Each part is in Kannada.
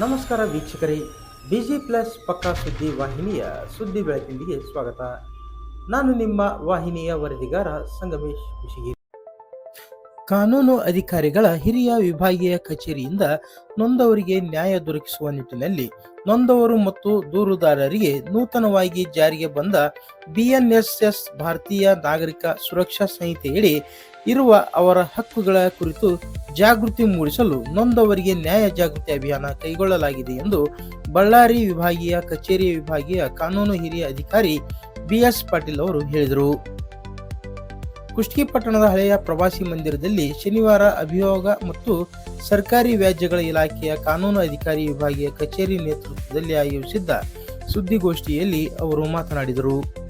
ನಮಸ್ಕಾರ ವೀಕ್ಷಕರೇ. ಬಿಜಿ ಪ್ಲಸ್ ಪಕ್ಕಾ ಸುದ್ದಿ ವಾಹಿನಿಯ ಸುದ್ದಿ ಬೆಳಕಿನಿಗೆ ಸ್ವಾಗತ. ನಾನು ನಿಮ್ಮ ವಾಹಿನಿಯ ವರದಿಗಾರ ಸಂಗಮೇಶ್ ಖುಷಿಗಿರಿ ಕಾನೂನು ಅಧಿಕಾರಿಗಳ ಹಿರಿಯ ವಿಭಾಗೀಯ ಕಚೇರಿಯಿಂದ ನೊಂದವರಿಗೆ ನ್ಯಾಯ ದೊರಕಿಸುವ ನಿಟ್ಟಿನಲ್ಲಿ ನೊಂದವರು ಮತ್ತು ದೂರುದಾರರಿಗೆ ನೂತನವಾಗಿ ಜಾರಿಗೆ ಬಂದ ಬಿಎನ್ಎಸ್ಎಸ್ ಭಾರತೀಯ ನಾಗರಿಕ ಸುರಕ್ಷಾ ಸಂಹಿತೆಯಡಿ ಇರುವ ಅವರ ಹಕ್ಕುಗಳ ಕುರಿತು ಜಾಗೃತಿ ಮೂಡಿಸಲು ನೊಂದವರಿಗೆ ನ್ಯಾಯ ಜಾಗೃತಿ ಅಭಿಯಾನ ಕೈಗೊಳ್ಳಲಾಗಿದೆ ಎಂದು ಬಳ್ಳಾರಿ ವಿಭಾಗೀಯ ಕಚೇರಿ ವಿಭಾಗೀಯ ಕಾನೂನು ಹಿರಿಯ ಅಧಿಕಾರಿ ಬಿಎಸ್ ಪಾಟೀಲ್ ಅವರು ಹೇಳಿದರು. ಕುಷ್ಟಗಿ ಪಟ್ಟಣದ ಹಳೆಯ ಪ್ರವಾಸಿ ಮಂದಿರದಲ್ಲಿ ಶನಿವಾರ ಅಭಿಯೋಗ ಮತ್ತು ಸರ್ಕಾರಿ ವ್ಯಾಜ್ಯಗಳ ಇಲಾಖೆಯ ಕಾನೂನು ಅಧಿಕಾರಿ ವಿಭಾಗೀಯ ಕಚೇರಿ ನೇತೃತ್ವದಲ್ಲಿ ಆಯೋಜಿಸಿದ್ದ ಸುದ್ದಿಗೋಷ್ಠಿಯಲ್ಲಿ ಅವರು ಮಾತನಾಡಿದರು.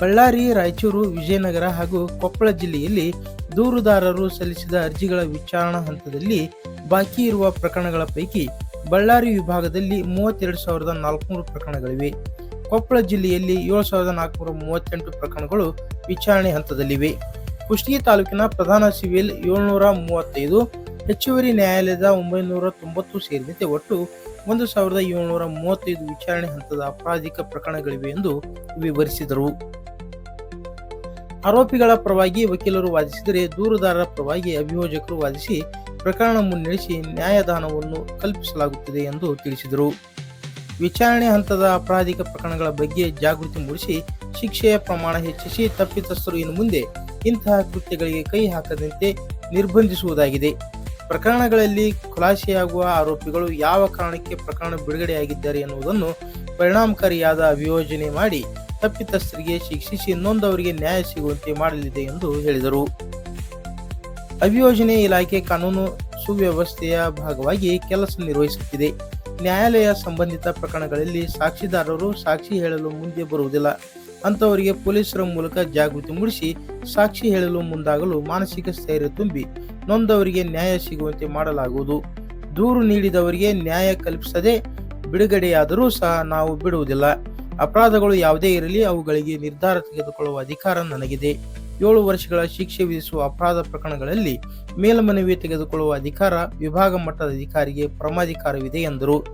ಬಳ್ಳಾರಿ, ರಾಯಚೂರು, ವಿಜಯನಗರ ಹಾಗೂ ಕೊಪ್ಪಳ ಜಿಲ್ಲೆಯಲ್ಲಿ ದೂರುದಾರರು ಸಲ್ಲಿಸಿದ ಅರ್ಜಿಗಳ ವಿಚಾರಣಾ ಹಂತದಲ್ಲಿ ಬಾಕಿ ಇರುವ ಪ್ರಕರಣಗಳ ಪೈಕಿ ಬಳ್ಳಾರಿ ವಿಭಾಗದಲ್ಲಿ ಮೂವತ್ತೆರಡು ಸಾವಿರದ ನಾಲ್ಕುನೂರು ಪ್ರಕರಣಗಳಿವೆ. ಕೊಪ್ಪಳ ಜಿಲ್ಲೆಯಲ್ಲಿ ಏಳು ಸಾವಿರದ ನಾಲ್ಕುನೂರ ಮೂವತ್ತೆಂಟು ಪ್ರಕರಣಗಳು ವಿಚಾರಣೆ ಹಂತದಲ್ಲಿವೆ. ಕುಷ್ಟಗಿ ತಾಲೂಕಿನ ಪ್ರಧಾನ ಸಿವಿಲ್ ಏಳ್ನೂರ ಮೂವತ್ತೈದು, ಹೆಚ್ಚುವರಿ ನ್ಯಾಯಾಲಯದ ಒಂಬೈನೂರ ತೊಂಬತ್ತು ಸೇರಿದಂತೆ ಒಟ್ಟು ಒಂದು ಸಾವಿರದ ಏಳ್ನೂರ ಮೂವತ್ತೈದು ವಿಚಾರಣೆ ಹಂತದ ಅಪರಾಧಿಕ ಪ್ರಕರಣಗಳಿವೆ ಎಂದು ವಿವರಿಸಿದರು. ಆರೋಪಿಗಳ ಪರವಾಗಿ ವಕೀಲರು ವಾದಿಸಿದರೆ ದೂರುದಾರರ ಪರವಾಗಿ ಅಭಿಯೋಜಕರು ವಾದಿಸಿ ಪ್ರಕರಣ ಮುನ್ನಡೆಸಿ ನ್ಯಾಯದಾನವನ್ನು ಕಲ್ಪಿಸಲಾಗುತ್ತಿದೆ ಎಂದು ತಿಳಿಸಿದರು. ವಿಚಾರಣೆ ಹಂತದ ಅಪರಾಧಿಕ ಪ್ರಕರಣಗಳ ಬಗ್ಗೆ ಜಾಗೃತಿ ಮೂಡಿಸಿ ಶಿಕ್ಷೆಯ ಪ್ರಮಾಣ ಹೆಚ್ಚಿಸಿ ತಪ್ಪಿತಸ್ಥರು ಇನ್ನು ಮುಂದೆ ಇಂತಹ ಕೃತ್ಯಗಳಿಗೆ ಕೈ ಹಾಕದಂತೆ ನಿರ್ಬಂಧಿಸುವುದಾಗಿದೆ. ಪ್ರಕರಣಗಳಲ್ಲಿ ಖುಲಾಸೆಯಾಗುವ ಆರೋಪಿಗಳು ಯಾವ ಕಾರಣಕ್ಕೆ ಪ್ರಕರಣ ಬಿಡುಗಡೆಯಾಗಿದ್ದಾರೆ ಎನ್ನುವುದನ್ನು ಪರಿಣಾಮಕಾರಿಯಾದ ಅಭಿಯೋಜನೆ ಮಾಡಿ ತಪ್ಪಿತಸ್ಥರಿಗೆ ಶಿಕ್ಷಿಸಿ ನೊಂದವರಿಗೆ ನ್ಯಾಯ ಸಿಗುವಂತೆ ಮಾಡಲಿದೆ ಎಂದು ಹೇಳಿದರು. ಅಭಿಯೋಜನೆ ಇಲಾಖೆ ಕಾನೂನು ಸುವ್ಯವಸ್ಥೆಯ ಭಾಗವಾಗಿ ಕೆಲಸ ನಿರ್ವಹಿಸುತ್ತಿದೆ. ನ್ಯಾಯಾಲಯ ಸಂಬಂಧಿತ ಪ್ರಕರಣಗಳಲ್ಲಿ ಸಾಕ್ಷಿದಾರರು ಸಾಕ್ಷಿ ಹೇಳಲು ಮುಂದೆ ಬರುವುದಿಲ್ಲ. ಅಂತವರಿಗೆ ಪೊಲೀಸರ ಮೂಲಕ ಜಾಗೃತಿ ಮೂಡಿಸಿ ಸಾಕ್ಷಿ ಹೇಳಲು ಮುಂದಾಗಲು ಮಾನಸಿಕ ಸ್ಥೈರ್ಯ ತುಂಬಿ ನೊಂದವರಿಗೆ ನ್ಯಾಯ ಸಿಗುವಂತೆ ಮಾಡಲಾಗುವುದು. ದೂರು ನೀಡಿದವರಿಗೆ ನ್ಯಾಯ ಕಲ್ಪಿಸದೆ ಬಿಡುಗಡೆಯಾದರೂ ಸಹ ನಾವು ಬಿಡುವುದಿಲ್ಲ. ಅಪರಾಧಗಳು ಯಾವುದೇ ಇರಲಿ, ಅವುಗಳಿಗೆ ನಿರ್ಧಾರ ತೆಗೆದುಕೊಳ್ಳುವ ಅಧಿಕಾರ ನನಗಿದೆ. ಏಳು ವರ್ಷಗಳ ಶಿಕ್ಷೆ ವಿಧಿಸುವ ಅಪರಾಧ ಪ್ರಕರಣಗಳಲ್ಲಿ ಮೇಲ್ಮನವಿ ತೆಗೆದುಕೊಳ್ಳುವ ಅಧಿಕಾರ ವಿಭಾಗ ಮಟ್ಟದ ಅಧಿಕಾರಿಗೆ ಪರಮಾಧಿಕಾರವಿದೆ, ಎಂದರು.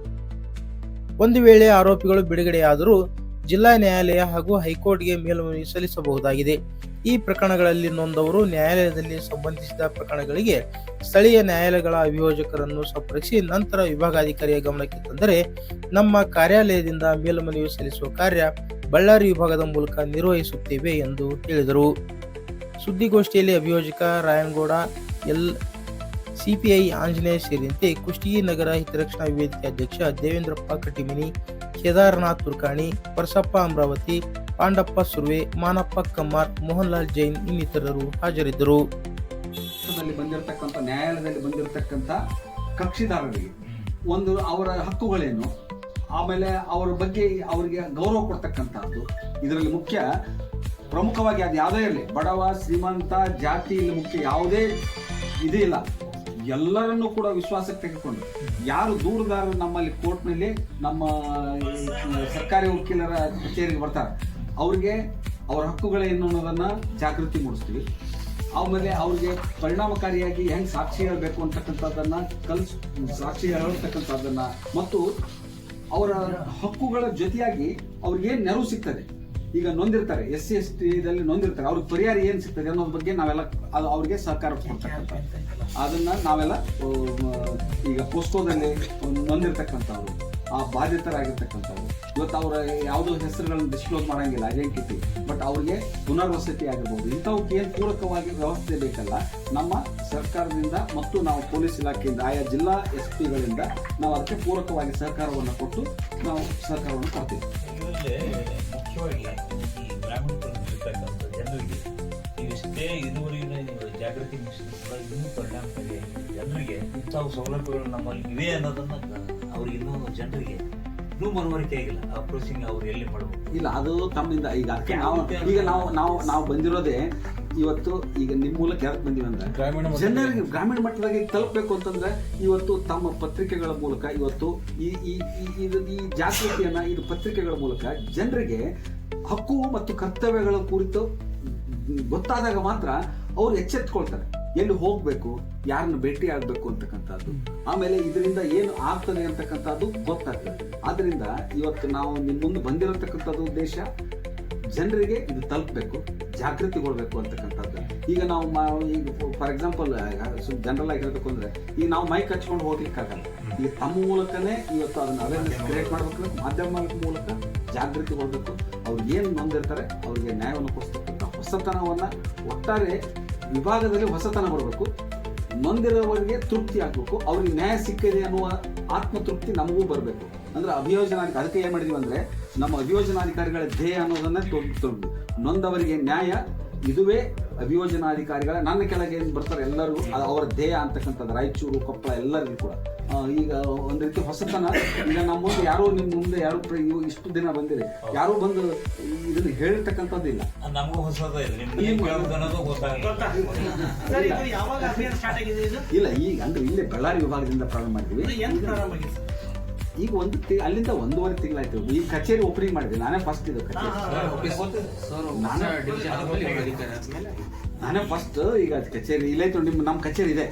ಒಂದು ವೇಳೆ ಆರೋಪಿಗಳು ಬಿಡುಗಡೆಯಾದರೂ ಜಿಲ್ಲಾ ನ್ಯಾಯಾಲಯ ಹಾಗೂ ಹೈಕೋರ್ಟ್ಗೆ ಮೇಲ್ಮನವಿ ಸಲ್ಲಿಸಬಹುದಾಗಿದೆ. ಈ ಪ್ರಕರಣಗಳಲ್ಲಿ ನೊಂದವರು ನ್ಯಾಯಾಲಯದಲ್ಲಿ ಸಂಬಂಧಿಸಿದ ಪ್ರಕರಣಗಳಿಗೆ ಸ್ಥಳೀಯ ನ್ಯಾಯಾಲಯಗಳ ಅಭಿಯೋಜಕರನ್ನು ಸಂಪರ್ಕಿಸಿ, ನಂತರ ವಿಭಾಗಾಧಿಕಾರಿಯ ಗಮನಕ್ಕೆ ತಂದರೆ ನಮ್ಮ ಕಾರ್ಯಾಲಯದಿಂದ ಮೇಲ್ಮನವಿ ಸಲ್ಲಿಸುವ ಕಾರ್ಯ ಬಳ್ಳಾರಿ ವಿಭಾಗದ ಮೂಲಕ ನಿರ್ವಹಿಸುತ್ತೇವೆ ಎಂದು ಹೇಳಿದರು. ಸುದ್ದಿಗೋಷ್ಠಿಯಲ್ಲಿ ಅಭಿಯೋಜಕ ರಾಯನಗೌಡ, ಎಲ್, ಸಿಪಿಐ ಆಂಜನೇಯ ಸೇರಿದಂತೆ ಕುಷ್ಟಗಿ ನಗರ ಹಿತರಕ್ಷಣಾ ವೇದಿಕೆ ಅಧ್ಯಕ್ಷ ದೇವೇಂದ್ರಪ್ಪ ಕಟ್ಟಿಮಿನಿ ಕೇದಾರನಾಥ್ ತುರ್ಕಾಣಿ, ಪರಸಪ್ಪ ಅಮರಾವತಿ ಪಾಂಡಪ್ಪ ಸುರ್ವೆ, ಮಾನಪ್ಪ ಕಮ್ಮಾರ್, ಮೋಹನ್ಲಾಲ್ ಜೈನ್ ಇನ್ನಿತರರು ಹಾಜರಿದ್ದರು. ಬಂದಿರತಕ್ಕಂಥ, ನ್ಯಾಯಾಲಯದಲ್ಲಿ ಬಂದಿರತಕ್ಕಂಥ ಕಕ್ಷಿದಾರರಿಗೆ ಒಂದು ಅವರ ಹಕ್ಕುಗಳೇನು? ಆಮೇಲೆ ಅವರ ಬಗ್ಗೆ ಅವರಿಗೆ ಗೌರವ ಕೊಡ್ತಕ್ಕಂಥದ್ದು. ಇದರಲ್ಲಿ ಮುಖ್ಯ, ಪ್ರಮುಖವಾಗಿ ಅದು ಯಾವುದೇ ಇರಲಿ, ಬಡವ, ಶ್ರೀಮಂತ, ಜಾತಿ ಇಲ್ಲಿ ಮುಖ್ಯ ಯಾವುದೇ ಇದೇ ಇಲ್ಲ. ಎಲ್ಲರನ್ನೂ ಕೂಡ ವಿಶ್ವಾಸಕ್ಕೆ ತೆಗೆದುಕೊಂಡು, ಯಾರು ದೂರದಾರರು ನಮ್ಮಲ್ಲಿ ಕೋರ್ಟ್ನಲ್ಲಿ ನಮ್ಮ ಸರ್ಕಾರಿ ವಕೀಲರ ಕಚೇರಿಗೆ ಬರ್ತಾರೆ ಅವ್ರಿಗೆ ಅವ್ರ ಹಕ್ಕುಗಳೇನು ಅನ್ನೋದನ್ನ ಜಾಗೃತಿ ಮೂಡಿಸ್ತೀವಿ. ಆಮೇಲೆ ಅವ್ರಿಗೆ ಪರಿಣಾಮಕಾರಿಯಾಗಿ ಹೆಂಗ್ ಸಾಕ್ಷಿ ಹೇಳಬೇಕು ಅಂತಕ್ಕಂಥದ್ದನ್ನ ಕಲ್ಸ್, ಸಾಕ್ಷಿ ಹೇಳತಕ್ಕಂಥದ್ದನ್ನ ಮತ್ತು ಅವರ ಹಕ್ಕುಗಳ ಜೊತೆಯಾಗಿ ಅವ್ರಿಗೆ ಏನ್ ನೆರವು ಸಿಗ್ತದೆ. ಈಗ ನೊಂದಿರ್ತಾರೆ, ಎಸ್ ಸಿ, ಎಸ್ ಟಿದಲ್ಲಿ ನೊಂದಿರ್ತಾರೆ, ಅವ್ರಿಗೆ ಪರಿಹಾರ ಏನ್ ಸಿಗ್ತದೆ ಅನ್ನೋದ್ರ ಬಗ್ಗೆ ನಾವೆಲ್ಲ ಅದು ಅವ್ರಿಗೆ ಸಹಕಾರ ಕೊಡ್ತಕ್ಕಂಥ ಅದನ್ನ ನಾವೆಲ್ಲ ಈಗ ಪೋಸ್ಕೋದಲ್ಲಿ ನೊಂದಿರ್ತಕ್ಕಂಥವ್ರು. ಆ ಬಾಧಿತರಾಗಿರ್ತಕ್ಕಂಥವ್ರು ಇವತ್ತು ಅವರ ಯಾವುದೋ ಹೆಸರುಗಳನ್ನು ಡಿಸ್ಕ್ಲೋಸ್ ಮಾಡೋಂಗಿಲ್ಲ ಐಡೆಂಟಿಟಿ ಬಟ್ ಅವ್ರಿಗೆ ಪುನರ್ವಸತಿ ಆಗಿರ್ಬೋದು. ಇಂಥವಕ್ಕೆ ಏನು ಪೂರಕವಾಗಿ ವ್ಯವಸ್ಥೆ ಬೇಕಲ್ಲ, ನಮ್ಮ ಸರ್ಕಾರದಿಂದ ಮತ್ತು ನಾವು ಪೊಲೀಸ್ ಇಲಾಖೆಯಿಂದ, ಆಯಾ ಜಿಲ್ಲಾ ಎಸ್ ಪಿಗಳಿಂದ ನಾವು ಅದಕ್ಕೆ ಪೂರಕವಾಗಿ ಸಹಕಾರವನ್ನು ಕೊಟ್ಟು ನಾವು ಸಹಕಾರವನ್ನು ಕೊಡ್ತೀವಿ. ಜಾಗೃತಿ ಮಿಷನ್ ಇನ್ನೂ ಪರಿಣಾಮಕಾರಿಯಾಗಿ ಜನರಿಗೆ ಇಂಥವು ಸೌಲಭ್ಯಗಳು ನಮ್ಮಲ್ಲಿ ಇವೆ ಅನ್ನೋದನ್ನ ಅವ್ರಿಗೆ ಇನ್ನೂ ಜನರಿಗೆ ಇನ್ನೂ ಮನವರಿಕೆ ಆಗಿಲ್ಲ. ಅಪ್ರೋಚಿಂಗ್ ಅವ್ರು ಎಲ್ಲಿ ಮಾಡಬೇಕು? ಇಲ್ಲ ಅದು ತಮ್ಮಿಂದ ಈಗ ಅದಕ್ಕೆ ನಾವು ಈಗ ನಾವು ನಾವು ನಾವು ಬಂದಿರೋದೇ ಇವತ್ತು ಈಗ ನಿಮ್ಮ ಮೂಲಕ ಯಾಕೆ ಬಂದಿವಿ ಅಂದ್ರೆ ಗ್ರಾಮೀಣ ಜನರಿಗೆ ಗ್ರಾಮೀಣ ಮಟ್ಟದಾಗ ತಲುಪಬೇಕು ಅಂತಂದ್ರೆ ಇವತ್ತು ತಮ್ಮ ಪತ್ರಿಕೆಗಳ ಮೂಲಕ ಇವತ್ತು ಈ ಈ ಇದು ಈ ಜಾಗೃತಿಯನ್ನ ಇದು ಪತ್ರಿಕೆಗಳ ಮೂಲಕ ಜನರಿಗೆ ಹಕ್ಕು ಮತ್ತು ಕರ್ತವ್ಯಗಳ ಕುರಿತು ಗೊತ್ತಾದಾಗ ಮಾತ್ರ ಅವ್ರು ಎಚ್ಚೆತ್ಕೊಳ್ತಾರೆ. ಎಲ್ಲಿ ಹೋಗ್ಬೇಕು, ಯಾರನ್ನ ಭೇಟಿ ಆಗ್ಬೇಕು ಅಂತಕ್ಕಂಥದ್ದು. ಆಮೇಲೆ ಇದರಿಂದ ಏನು ಆಗ್ತದೆ ಅಂತಕ್ಕಂಥದ್ದು ಗೊತ್ತಾಗ್ತದೆ. ಆದ್ರಿಂದ ಇವತ್ತು ನಾವು ನಿಮ್ಮ ಮುಂದೆ ಬಂದಿರತಕ್ಕಂಥದ್ದು ಉದ್ದೇಶ, ಜನರಿಗೆ ಇದು ತಲುಪಬೇಕು ಜಾಗೃತಿಗೊಳ್ಬೇಕು ಅಂತಕ್ಕಂಥದ್ದು. ಈಗ ನಾವು ಈಗ ಫಾರ್ ಎಕ್ಸಾಂಪಲ್ ಜನರಲ್ ಆಗಿ ಹೇಳ್ಬೇಕು ಅಂದ್ರೆ, ಈಗ ನಾವು ಮೈಕ್ ಹಚ್ಕೊಂಡು ಹೋಗ್ಲಿಕ್ಕಾಗಲ್ಲ. ಈಗ ತಮ್ಮ ಮೂಲಕನೇ ಇವತ್ತು ಅದನ್ನ ಅವೇರ್ನೆಸ್ ಕ್ರಿಯೇಟ್ ಮಾಡ್ಬೇಕು, ಮಾಧ್ಯಮ ಮೂಲಕ ಜಾಗೃತಿಗೊಳ್ಬೇಕು ಅವ್ರು ಏನು ನೊಂದಿರ್ತಾರೆ, ಅವ್ರಿಗೆ ನ್ಯಾಯವನ್ನು ಕೊಡಿಸ್ತಕ್ಕಂಥ ಹೊಸತನವನ್ನ ಒಟ್ಟಾರೆ ವಿಭಾಗದಲ್ಲಿ ಹೊಸತನ ಬರಬೇಕು. ನೊಂದಿರೋವರಿಗೆ ತೃಪ್ತಿ ಆಗಬೇಕು. ಅವ್ರಿಗೆ ನ್ಯಾಯ ಸಿಕ್ಕಿದೆ ಅನ್ನುವ ಆತ್ಮತೃಪ್ತಿ ನಮಗೂ ಬರಬೇಕು. ಅಂದ್ರೆ ಅಭಿಯೋಜನಾಧಿಕ, ಅದಕ್ಕೆ ಏನ್ ಮಾಡಿದೀವಿ ಅಂದ್ರೆ, ನಮ್ಮ ಅಭಿಯೋಜನಾಧಿಕಾರಿಗಳ ಧ್ಯೇಯ ಅನ್ನೋದನ್ನ ತೊಗೊಂಡು ನೊಂದವರಿಗೆ ನ್ಯಾಯ ಇದುವೇ ಅಭಿಯೋಜನಾಧಿಕಾರಿಗಳ ನನ್ನ ಕೆಳಗೆ ಏನು ಬರ್ತಾರೆ ಎಲ್ಲರಿಗೂ ಅವರ ಧ್ಯೇಯ ಅಂತಕ್ಕಂಥದ್ದು ರಾಯಚೂರು ಕೊಪ್ಪಳ ಎಲ್ಲರಿಗೂ ಕೂಡ. ಈಗ ಒಂದು ರೀತಿ ಹೊಸತನ ಈಗ ನಮ್ಮ ಮುಂದೆ ಯಾರೋ ನಿಮ್ಮ ಮುಂದೆ ಯಾರು ಇಷ್ಟು ದಿನ ಬಂದಿರಿ ಯಾರು ಬಂದು ಇದನ್ನು ಹೇಳ್ತಕ್ಕಂಥದ್ದಿಲ್ಲ ನಮಗೂ ಹೊಸದ ಇಲ್ಲ ಈಗ ಅಂದ್ರೆ ಇಲ್ಲೇ ಬಳ್ಳಾರಿ ವಿಭಾಗದಿಂದ ಪ್ರಾರಂಭ ಮಾಡಿದ್ವಿ. ಈಗ ಒಂದು ತಿ- ಅಲ್ಲಿಂದ ಒಂದೂವರೆ ತಿಂಗಳಾಯ್ತು. ಈ ಕಚೇರಿ ಓಪನಿಂಗ್ ಮಾಡಿದೆ. ನಾನೇ ಫಸ್ಟ್ ಇದು ಕಚೇರಿ. ನಾನೇ ನಾನೇ ಫಸ್ಟ್ ಈಗ ಅದ್ ಕಚೇರಿ ಇಲ್ಲೇ ನಿಮ್ಮ ನಮ್ಮ ಕಚೇರಿ ಇದೆ.